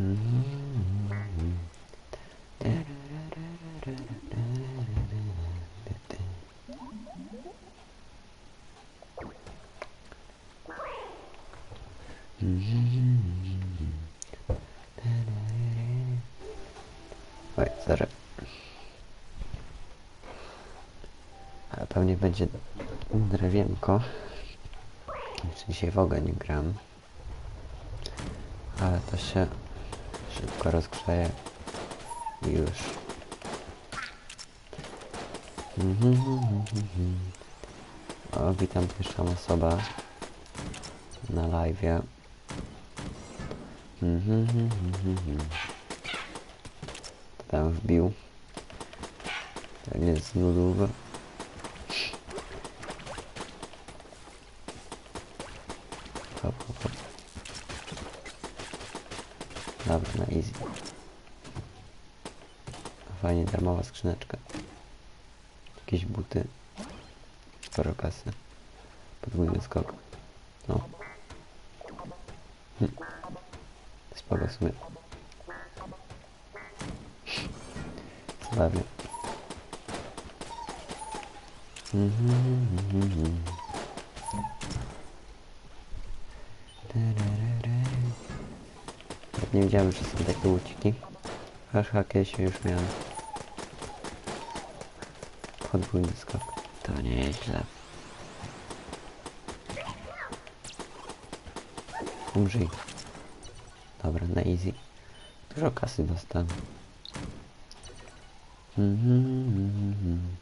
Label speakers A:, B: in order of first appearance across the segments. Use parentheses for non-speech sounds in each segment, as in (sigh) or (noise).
A: Oj, sorry. Ale pewnie będzie drewienko. Jeszcze dzisiaj w ogóle nie gram. Ale to się szybko rozgrzeje. I już. O, witam pierwszą osobę na live. Tam wbił. Jest z nudów. Hop, hop, hop. Dobra, na easy. Fajnie, darmowa skrzyneczka. Jakieś buty. Sporo kasy. Podwójny skok. No. Hm. Spoko w sumie. Zabawnie. Mhm, mhm, mhm. Tararara. Jak nie wiedziałem, że są takie łuciki. Haha, kiedyś już miałem. Podwójny skok. To nieźle. Umrzyj. Dobra, na easy. Dużo kasy dostałem. Mhm, mhm, mhm.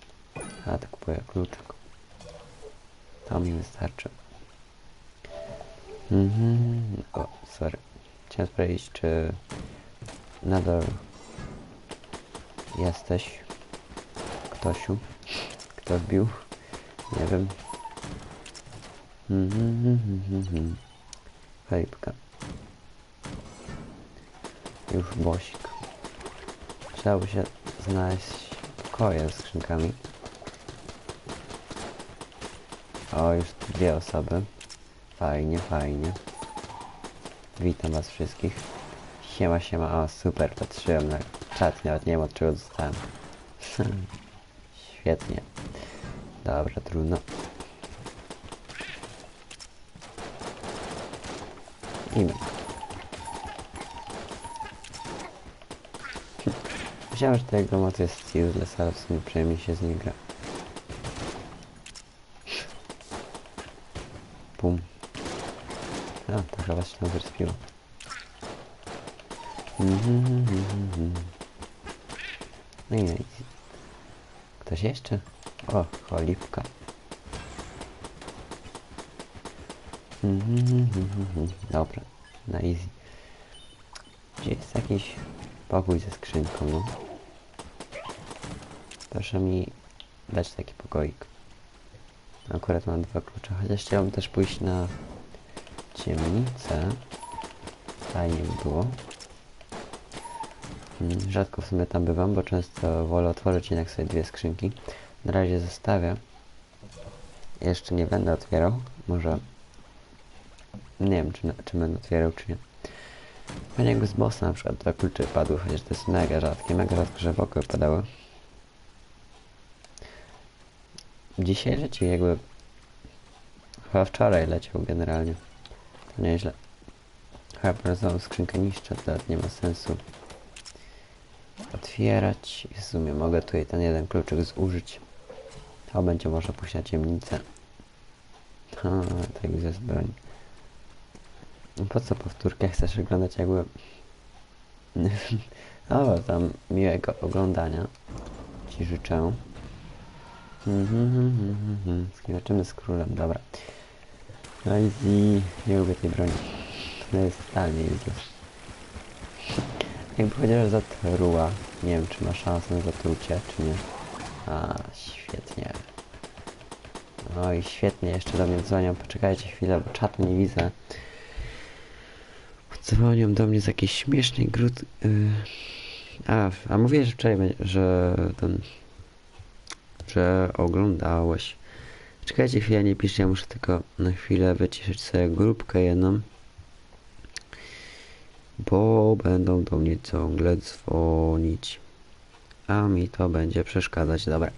A: A, to kupuję kluczyk. To mi wystarczy. Mhm. O, sorry. Chciałem sprawdzić, czy nadal jesteś. Ktosiu. Kto wbił? Nie wiem. Mhm, mhm, mhm, mhm. Już bosik. Chciałoby się znaleźć pokoje z skrzynkami. O, już dwie osoby. Fajnie, fajnie. Witam was wszystkich. Siema, siema. O, super, patrzyłem na czat, nawet nie wiem od czego dostałem. (laughs) Świetnie. Dobra, trudno. I Myślałem, że tego moc jest useless, ale w sumie przynajmniej się z niej gra. Pum. A, to chyba się mhm. No i. Ktoś jeszcze? O, cholipka. Dobra, na easy. Gdzie jest jakiś pokój ze skrzynką, no? Proszę mi dać taki pokoik. Akurat mam dwa klucze, chociaż chciałbym też pójść na ciemnicę. Fajnie by było. Mm, Rzadko w sumie tam bywam, bo często wolę otworzyć jednak sobie dwie skrzynki. Na razie zostawię. Jeszcze nie będę otwierał. Może... Nie wiem, czy, czy będę otwierał, czy nie. Fajnie jakby z bossa na przykład dwa klucze padły, chociaż to jest mega rzadkie. Mega rzadko, że w oko padały. Dzisiaj leci jakby... Chyba wczoraj leciał generalnie. Nieźle. Chyba prezową skrzynkę niszczę, to nie ma sensu otwierać. W sumie mogę tutaj ten jeden kluczyk zużyć. To będzie może pójść na ciemnicę. Ha, tak jest broń. No Po co powtórkę chcesz oglądać jakby... (laughs) o, tam miłego oglądania. Ci życzę. Mhm, Skaczemy z królem, dobra. No i nie lubię tej broni. To jest totalnie useless. Jakby chociaż zatruła. Nie wiem, czy ma szansę na zatrucie, czy nie. A, świetnie. No i świetnie, jeszcze do mnie dzwonią. Poczekajcie chwilę, bo czatu nie widzę. Dzwonią do mnie z jakiejś śmiesznej gród... Yy. A, a mówiłeś wczoraj, że ten... Że oglądałeś. Czekajcie chwilę, nie piszcie, ja muszę tylko na chwilę wyciszyć sobie grupkę jedną. bo będą do mnie ciągle dzwonić. A mi to będzie przeszkadzać. Dobra,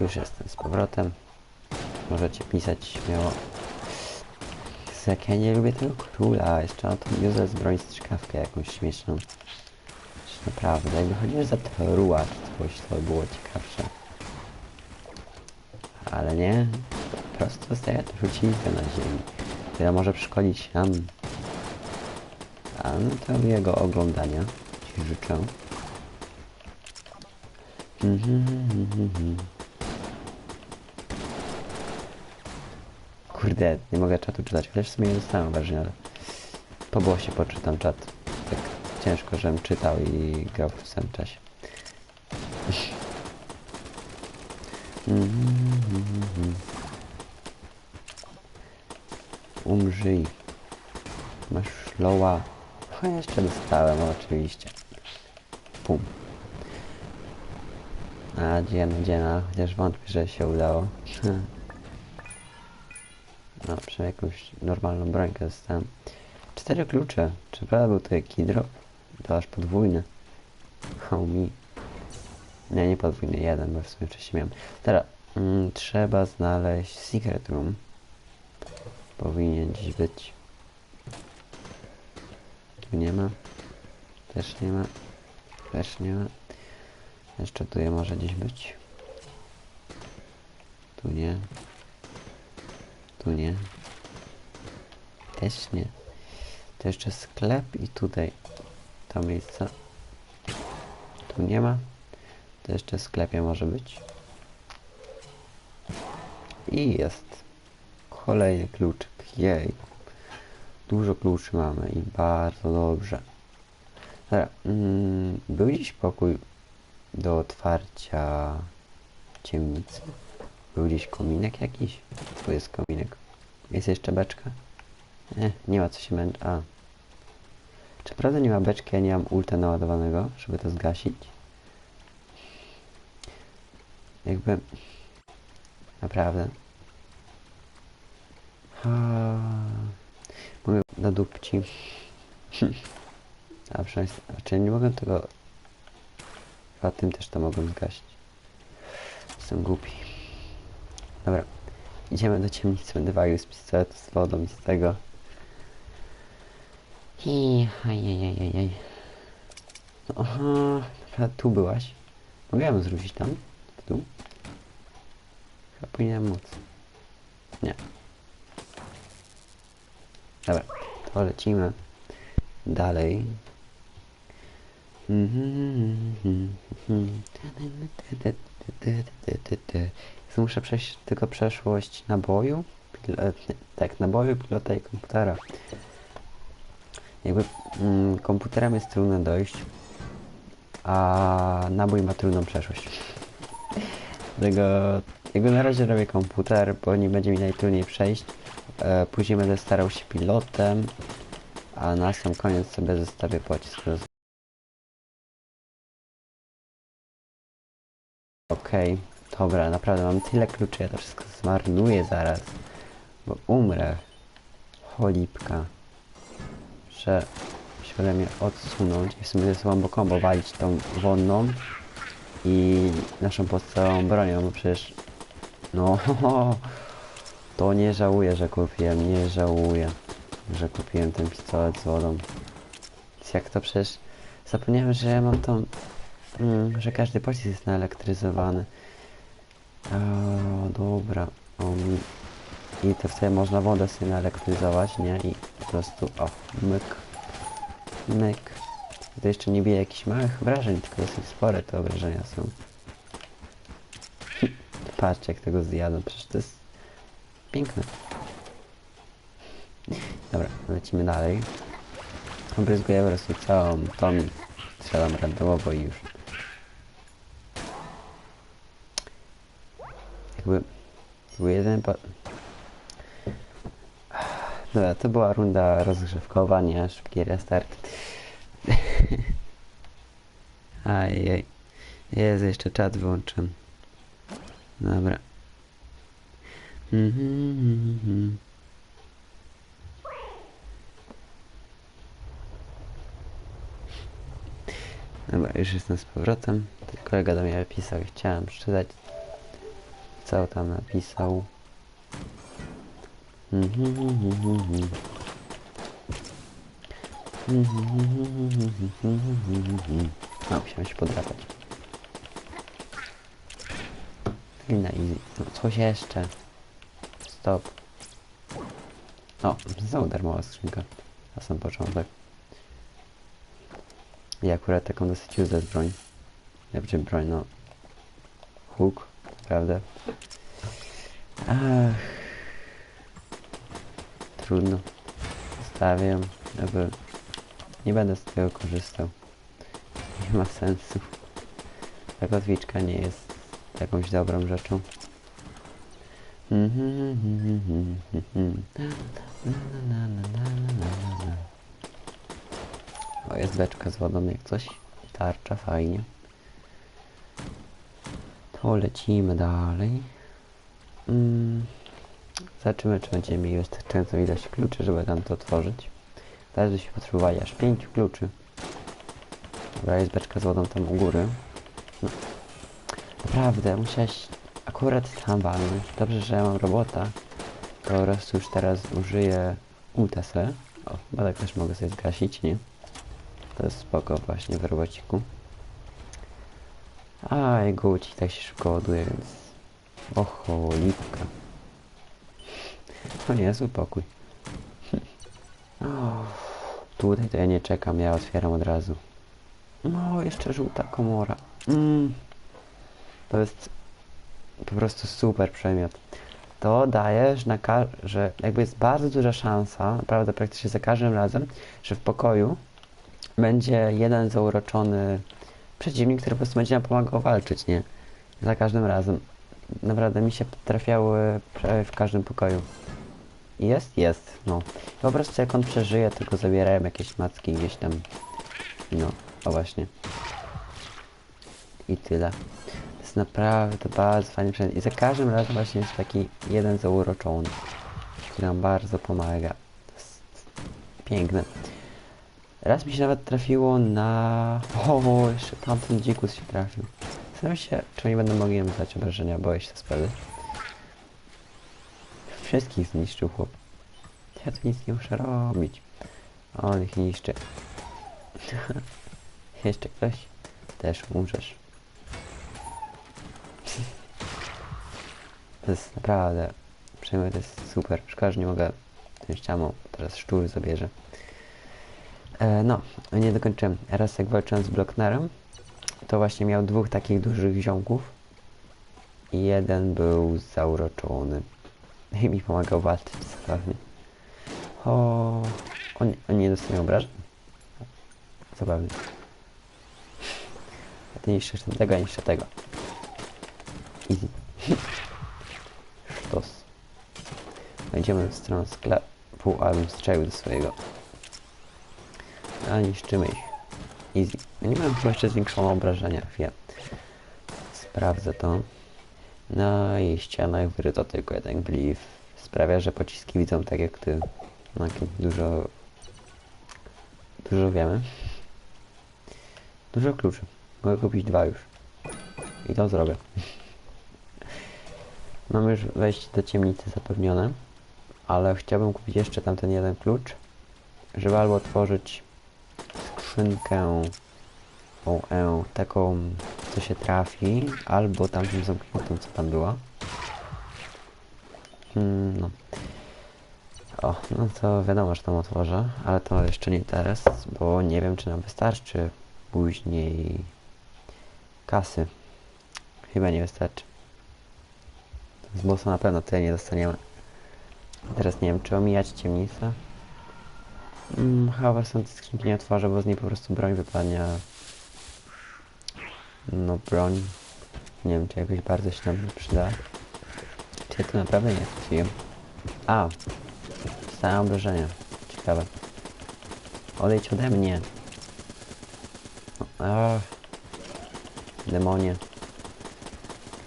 A: już jestem z powrotem. Możecie pisać śmiało. Jak ja nie lubię tego króla, jeszcze na tą useless broń strzykawkę jakąś śmieszną. Naprawdę, jakby chodziło za truła czy coś, to by było ciekawsze. Ale nie, prostu zostaje trucizkę na ziemi, która może przeszkodzić nam. A no to jego oglądania Ci życzę. Kurde, nie mogę czatu czytać, chociaż w sumie nie dostałem wrażenia, ale po głosie poczytam czat. Tak ciężko, żebym czytał i grał w samym czasie. Mhm, (laughs) Umrzyj. Masz loła. O, jeszcze dostałem, oczywiście. Pum. A, dziena, dziena. Chociaż wątpię, że się udało. (laughs) No, przynajmniej jakąś normalną brońkę dostałem. Cztery klucze. Czy prawda był to taki drop? To aż podwójny. Homie. Nie, nie podwójny, jeden, bo w sumie wcześniej miałem. Teraz, mm, trzeba znaleźć secret room. Powinien gdzieś być. Tu nie ma. Też nie ma. Też nie ma. Jeszcze tu je może gdzieś być. Tu nie. Tu nie. Też nie. To jeszcze sklep i tutaj to miejsce. Tu nie ma. To jeszcze w sklepie może być. I jest. Kolejny kluczyk. Jej. Dużo kluczy mamy i bardzo dobrze. Dobra. Mm, był dziś pokój do otwarcia ciemnicy. Był gdzieś kominek jakiś? Tu jest kominek. Jest jeszcze beczka? Nie, nie ma co się męczyć. A. Czy prawda nie ma beczki, a nie mam ulta naładowanego, żeby to zgasić? Jakby... Naprawdę. Mogę na dupci. (laughs) A przynajmniej... Czy nie mogę tego... Chyba tym też to mogłem zgasić. Jestem głupi. Dobra. Idziemy do ciemnicy. Będę walił z pistoletu z wodą i z tego. I... Ajajajajaj. No, aha. Tu byłaś. Mogłem zwrócić tam? W dół? Chyba powinienem móc. Nie. Dobra. To lecimy. Dalej. Muszę przejść tylko przeszłość naboju. Pil- tak, naboju, pilota i komputera. Jakby mm, komputerem jest trudno dojść, a nabój ma trudną przeszłość. Dlatego jakby na razie robię komputer, bo nie będzie mi najtrudniej przejść. E, później będę starał się pilotem, a na sam koniec sobie zostawię pocisk. Okej, dobra, naprawdę mam tyle kluczy, ja to wszystko zmarnuję zaraz, bo umrę. Cholipka. Że się mnie odsunąć i w sumie ze sobą kombo walić tą wonną i naszą podstawową bronią, bo przecież no (laughs) to nie żałuję, że kupiłem, nie żałuję, że kupiłem ten pistolet z wodą. Jak to przecież zapomniałem, że ja mam tą Mm, że każdy pocisk jest naelektryzowany. O, dobra. I to wtedy można wodę sobie naelektryzować, nie? I po prostu, o, myk. Myk. To jeszcze nie bije jakichś małych wrażeń, tylko dosyć spore te obrażenia są. Patrzcie, jak tego zjadą, przecież to jest piękne. Dobra, lecimy dalej. Obryzguję po prostu całą tą strzelam randomowo i już. Jakby był jeden pa... Dobra, to była runda rozgrzewkowa, nie? Szybki restart. (laughs) Ajej. Jest jeszcze czat wyłączony. Dobra. Dobra, już jestem z powrotem. Kolega do mnie napisał i chciałem przeczytać, co tam napisał. No, musiałem się podrapać. I na easy. No, coś jeszcze. Stop. O, znowu darmowa skrzynka. Na sam początek. I akurat taką dosyć useless broń. Znaczy broń, no. Huk, prawda? Ach. Trudno. Zostawię, jakby nie będę z tego korzystał. Nie ma sensu. Ta kotwiczka nie jest jakąś dobrą rzeczą. O, jest beczka z wodą jak coś. Tarcza, fajnie. To lecimy dalej. Mm. Zobaczymy, czy będziemy mieli wystarczającą ilość kluczy, żeby tam to otworzyć. Teraz byśmy potrzebowali aż 5 kluczy. Dobra, jest beczka z wodą tam u góry. No. Naprawdę, musiałeś akurat tam walnąć. Dobrze, że ja mam robota. Po prostu już teraz użyję UTC. O, chyba tak też mogę sobie zgasić, nie? To jest spoko właśnie w robociku. A, jego ucisk tak się szybko ładuje, więc... Oho, lipka. To nie jest pokój. O, tutaj to ja nie czekam, ja otwieram od razu. No, jeszcze żółta komora. Mm. To jest po prostu super przedmiot. To daje, że, na że jakby jest bardzo duża szansa, naprawdę praktycznie za każdym razem, że w pokoju będzie jeden zauroczony przeciwnik, który po prostu będzie nam pomagał walczyć, nie? Za każdym razem. Naprawdę mi się trafiały prawie w każdym pokoju. Jest? Jest, no. Po prostu jak on przeżyje, to go zabierają jakieś macki gdzieś tam. No, o właśnie. I tyle. Jest naprawdę bardzo fajny przedmiot. I za każdym razem właśnie jest taki jeden zauroczony, który nam bardzo pomaga. Piękne. Raz mi się nawet trafiło na... (laughs) O, jeszcze tamten dzikus się trafił. Zastanawiam się, czy oni będą mogli nam zdać obrażenia, boję się sprawdzić. Wszystkich zniszczył chłop. Ja tu nic nie muszę robić. On ich niszczy. (laughs) Jeszcze ktoś? Też umrzesz. To jest naprawdę... Przejmuję, to jest super. Szkoda, że nie mogę wziąć ściamą. Teraz szczur zabierze. E, no, nie dokończyłem. Raz jak walczyłem z Blocknerem, to właśnie miał dwóch takich dużych ziomków. I jeden był zauroczony. I mi pomagał walczyć zabawnie. O, on, on nie dostaje obrażeń? Zabawnie. A ty niszczysz tego, a niszczę tego. Easy. (laughs) Wejdziemy w stronę sklepu, abym strzelił do swojego. A niszczymy ich. Easy. Nie mam chyba jeszcze zwiększoną obrażenia. Chwilę. Sprawdzę to. No i ścianach wyryto tylko jeden glif. Sprawia, że pociski widzą tak jak ty. No, dużo... Dużo wiemy. Dużo kluczy. Mogę kupić dwa już. I to zrobię. (laughs) Mam już wejście do ciemnicy zapewnione. Ale chciałbym kupić jeszcze tamten jeden klucz. Żeby albo otworzyć skrzynkę e, taką co się trafi, albo tamtym zamkniętą co tam była. Hmm, no. O, no to wiadomo, że tam otworzę, ale to jeszcze nie teraz, bo nie wiem czy nam wystarczy później kasy. Chyba nie wystarczy. Z bossa na pewno tyle nie dostaniemy. Teraz nie wiem, czy omijać ciemnicę. Mm, chyba są te skrzynki nie otworzę, bo z niej po prostu broń wypadnie. No broń. Nie wiem, czy jakoś bardzo się nam przyda. Czy ja to naprawdę nie trafiłem? A! Dostałem obrażenia. Ciekawe. Odejdź ode mnie. Ach. Demonie.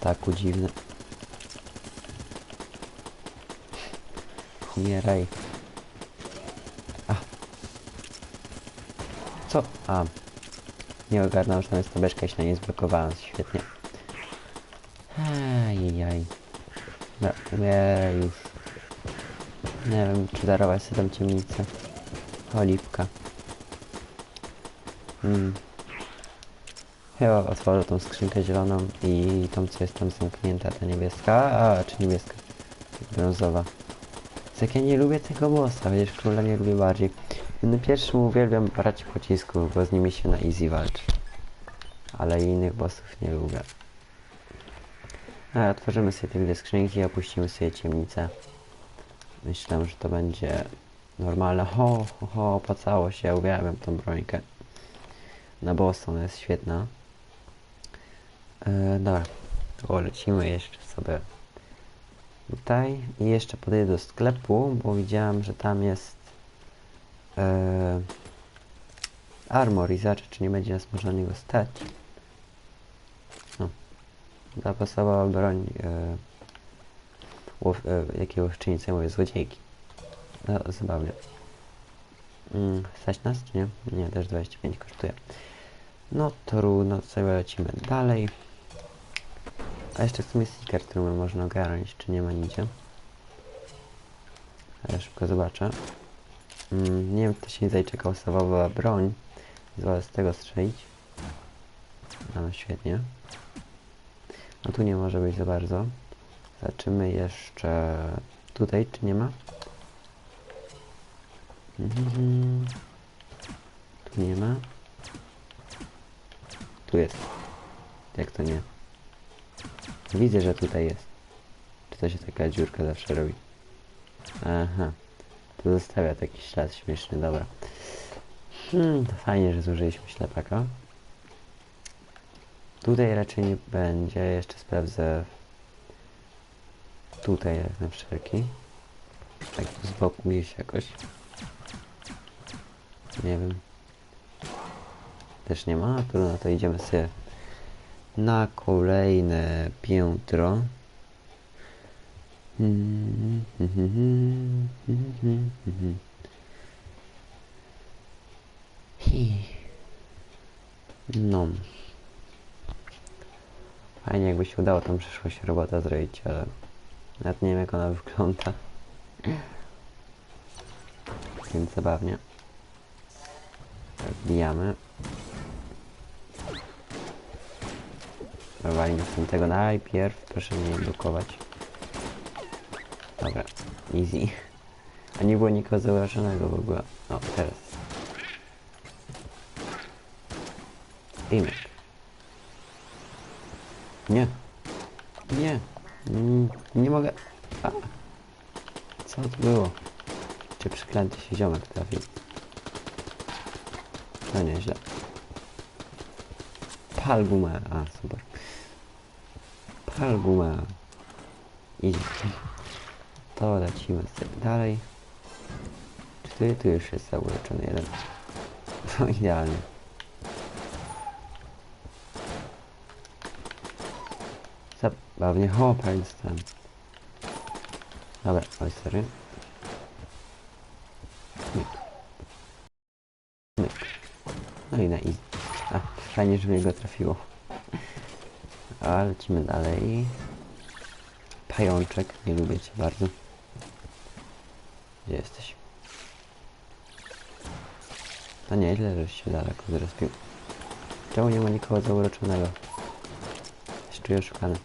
A: Taku dziwne. Umieraj. A. Co? A. nie ogarnął, że tam jest tabeczka i się na niej zblokowałem. Świetnie. Ajajaj. Dobra, umierę już. Nie wiem, czy darować sobie tam ciemnicę. Oliwka. Hmm. Chyba otworzę tą skrzynkę zieloną i tą, co jest tam zamknięta, ta niebieska. A, czy niebieska? Brązowa. Tak ja nie lubię tego bossa, chociaż króla nie lubię bardziej. No pierwszym uwielbiam brać pocisków, bo z nimi się na easy walczy. Ale innych bossów nie lubię. A, otworzymy sobie te dwie skrzynki opuścimy sobie ciemnicę. Myślę, że to będzie normalne. Ho, ho, ho, opłacało się, uwielbiam tą brońkę. Na bossa ona jest świetna. E, dobra, lecimy jeszcze sobie tutaj i jeszcze podejdę do sklepu, bo widziałem, że tam jest e, armor i zobaczę, czy nie będzie nas można na niego stać. No. Zapasowa broń e, łow, łowczyni mówię, złodziejki. No, zabawnie. Mm, stać nas, czy nie? Nie, też 25 kosztuje. No trudno, sobie lecimy dalej. A jeszcze w sumie sticker, który można ogarnąć, czy nie ma nigdzie. Ale szybko zobaczę. Mm, nie wiem, kto się nie zajczekał podstawowa broń. Zwolę z tego strzelić. No świetnie. No tu nie może być za bardzo. Zobaczymy jeszcze tutaj, czy nie ma. Mhm. Tu nie ma. Tu jest. Jak to nie? Widzę, że tutaj jest. Czy to się taka dziurka zawsze robi? Aha. Tu zostawia taki ślad śmieszny, dobra. Hmm, to fajnie, że zużyliśmy ślepaka. Tutaj raczej nie będzie. Jeszcze sprawdzę tutaj na wszelki. Tak z boku gdzieś jakoś. Nie wiem. Też nie ma? Trudno, to idziemy sobie na kolejne piętro. No. Fajnie jakby się udało tą przyszłość robota zrobić, ale nawet nie wiem jak ona wygląda. Więc zabawnie. Wbijamy. Z tego najpierw. Proszę mnie nie blokować. Dobra, easy. A nie było nikogo zauważonego w ogóle. O, teraz. Imek. Nie. Nie. Mm, nie mogę. A. Co to było? Czy przeklęty się ziomek trafił? To nieźle. Pal gumę. A, super. Pal gumę. Idzie. To lecimy sobie dalej. Czy tu, już jest zauleczony jeden? To (laughs) idealnie. Zabawnie. O, dostałem. Dobra, oj, sorry. Myk. Myk. No i na easy. A, fajnie, że mnie go trafiło. A, lecimy dalej. Pajączek, nie lubię cię bardzo. Gdzie jesteś? To nieźle, żeś się daleko zrespił. Czemu nie ma nikogo zauroczonego? Się czuję oszukany.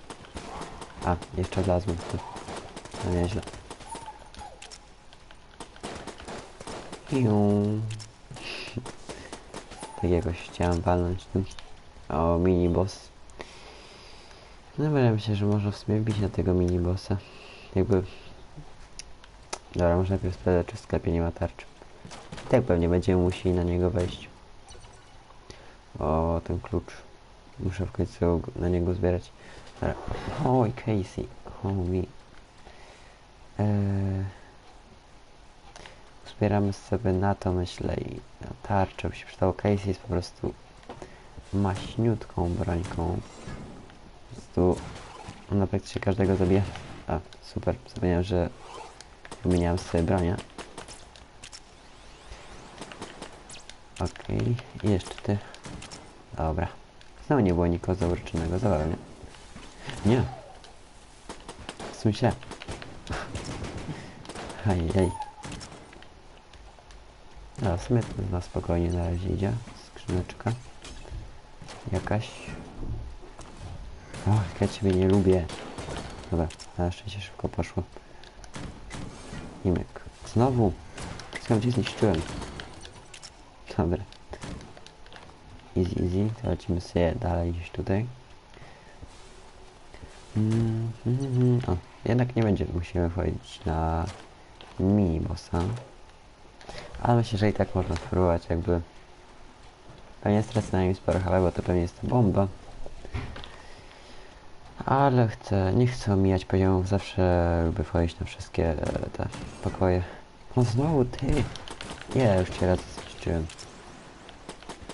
A: A, jeszcze wlazłem w to. No nieźle. Iu. Tak jakoś chciałem walnąć tym. O, mini boss. No wydaje mi się, że można w sumie wbić na tego mini bossa. Jakby... Dobra, może najpierw sprawdzę, czy w sklepie nie ma tarczy. Tak pewnie będziemy musieli na niego wejść. O, ten klucz. Muszę w końcu na niego zbierać. Dobra. Oj, Casey. Homie. Eee... Zbieramy sobie na to, myślę, i na tarczę by się przydało. Casey jest po prostu maśniutką brońką. Prostu ona praktycznie każdego zabija. A, super. Zapomniałem, że wymieniałem sobie bronię. Okej, i jeszcze ty. Dobra. Znowu nie było nikogo zauroczynnego, zabawnie. Nie. Wsuń się. Ajej. No, w sumie to na spokojnie na razie idzie. Skrzyneczka. Jakaś. O, jak ja ciebie nie lubię. Dobra, na szczęście szybko poszło. Imek. Znowu. Skąd cię zniszczyłem? Dobra. Easy, easy. To lecimy sobie dalej gdzieś tutaj. Mm, mm. O, jednak nie będziemy musimy wchodzić na mini bossa. Ale myślę, że i tak można spróbować jakby... Pewnie stracę na nim sporo HP, bo to pewnie jest to bomba. Ale chcę, nie chcę omijać poziomów, zawsze lubię wchodzić na wszystkie e, te pokoje. No znowu ty! Nie, już cię raz zniszczyłem.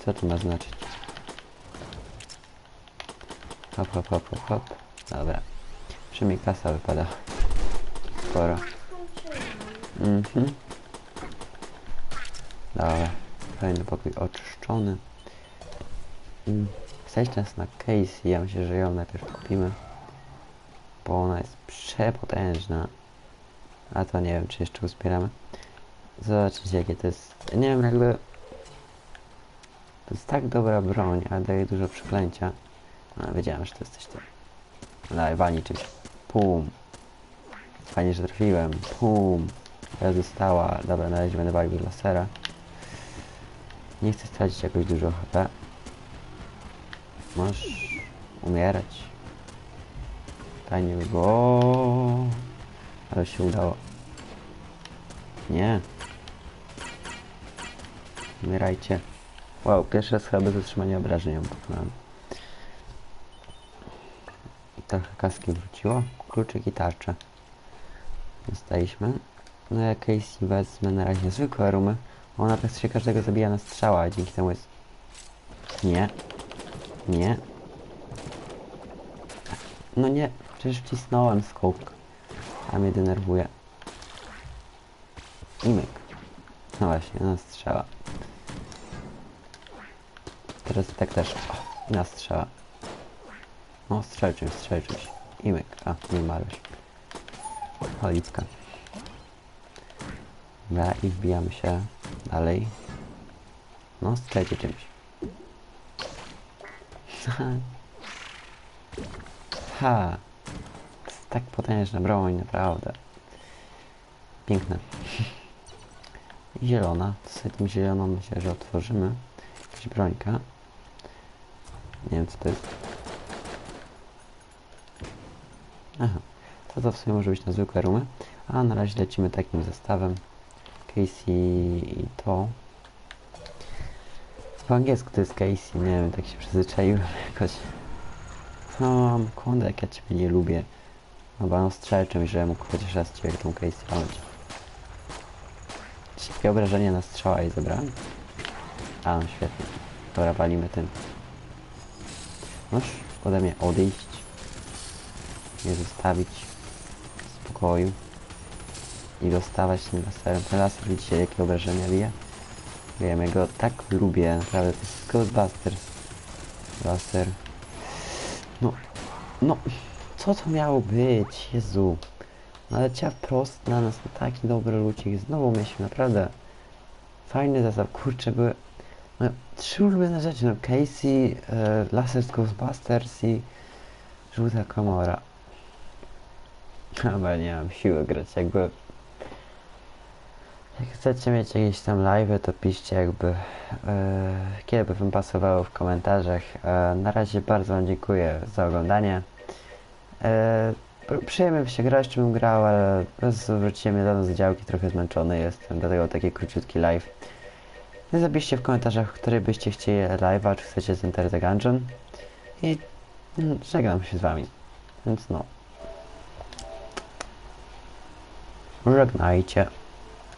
A: Co to ma znaczyć? Hop, hop, hop, hop, hop. Dobra. Przynajmniej kasa wypada. Sporo. Mhm. Dobra. Kolejny pokój oczyszczony. Mm. Stać nas na Casey. Ja myślę, że ją najpierw kupimy. Bo ona jest przepotężna. A to nie wiem, czy jeszcze uzbieramy. Zobaczcie, jakie to jest... Nie wiem, jakby... To jest tak dobra broń, ale daje dużo przyklęcia. No, wiedziałem, że to jesteś ty. Daj, wani czymś. Pum. Fajnie, że trafiłem. Pum. Teraz została. Dobra, na razie będę walił lasera. Nie chcę stracić jakoś dużo HP. Możesz umierać. By było. Ale się udało. Nie. Umierajcie. Wow, pierwszy raz chyba bez otrzymania obrażeń ją pokonałem. Trochę kaski wróciło. Kluczyk i tarczę. Dostaliśmy. No ja Casey wezmę na razie zwykłe rumy. Ona praktycznie każdego zabija na strzała, dzięki temu jest... Nie. Nie. No nie, przecież wcisnąłem skok. A mnie denerwuje. Imek. No właśnie, na strzała. Teraz tak też. O, na strzała. No, strzel czymś, strzel czymś. Imek. A, nie umarłeś. Cholipka. Dobra, i wbijamy się dalej. No, strzelcie czymś. Ha! To jest tak potężna broń, naprawdę. Piękne. Zielona. Sobie tym zieloną myślę, że otworzymy. Jakaś brońka. Nie wiem co to jest. Aha. To to w sumie może być na zwykłe rumy. A na razie lecimy takim zestawem. Casey i to. Po angielsku to jest Casey, nie wiem, tak się przyzwyczaiłem (laughs) jakoś. No, kurde, jak ja ciebie nie lubię. Chyba no strzel czymś, że mógł chociaż raz ciebie tą Casey walnąć. Szybkie obrażenie na strzała i zebrałem. A, no świetnie. Dobra, walimy tym. Noż, ode mnie odejść. Nie zostawić w spokoju. I dostawać tym laserem. Ten laser, widzicie, jakie obrażenia bije? Wiem, ja go tak lubię, naprawdę, to jest Ghostbusters. Laser. No, no, co to miało być? Jezu. Naleciała wprost na nas na taki dobry lucik. Znowu myśl, naprawdę. Fajny zestaw. Kurczę, były no, trzy ulubione rzeczy. No, Casey, e, Laser z Ghostbusters i Żółta Komora. Chyba nie mam siły grać, jakby... Jak chcecie mieć jakieś tam live, to piszcie jakby e, kiedy by wam pasowało w komentarzach. E, na razie bardzo wam dziękuję za oglądanie. E, przyjemnie by się grać, czy bym grał, ale wróciłem niedawno z działki, trochę zmęczony jestem, dlatego taki króciutki live. Nie zapiszcie w komentarzach, który byście chcieli live'a, czy chcecie z Enter the Gungeon. I mm, żegnam się z wami. Więc no. Żegnajcie.